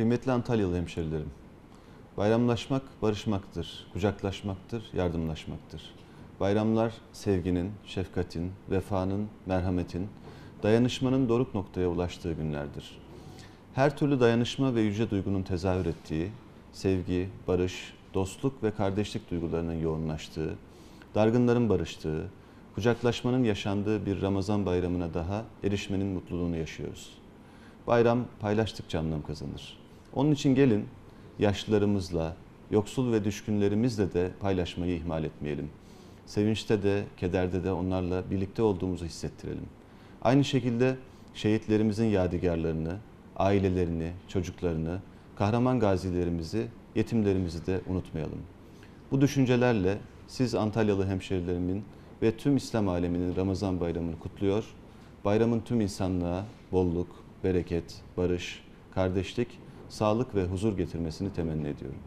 Kıymetli Antalyalı hemşerilerim, bayramlaşmak barışmaktır, kucaklaşmaktır, yardımlaşmaktır. Bayramlar sevginin, şefkatin, vefanın, merhametin, dayanışmanın doruk noktaya ulaştığı günlerdir. Her türlü dayanışma ve yüce duygunun tezahür ettiği, sevgi, barış, dostluk ve kardeşlik duygularının yoğunlaştığı, dargınların barıştığı, kucaklaşmanın yaşandığı bir Ramazan bayramına daha erişmenin mutluluğunu yaşıyoruz. Bayram paylaştıkça anlam kazanır. Onun için gelin yaşlılarımızla, yoksul ve düşkünlerimizle de paylaşmayı ihmal etmeyelim. Sevinçte de, kederde de onlarla birlikte olduğumuzu hissettirelim. Aynı şekilde şehitlerimizin yadigarlarını, ailelerini, çocuklarını, kahraman gazilerimizi, yetimlerimizi de unutmayalım. Bu düşüncelerle siz Antalyalı hemşerilerimin ve tüm İslam aleminin Ramazan bayramını kutluyor. Bayramın tüm insanlığa bolluk, bereket, barış, kardeşlik, sağlık ve huzur getirmesini temenni ediyorum.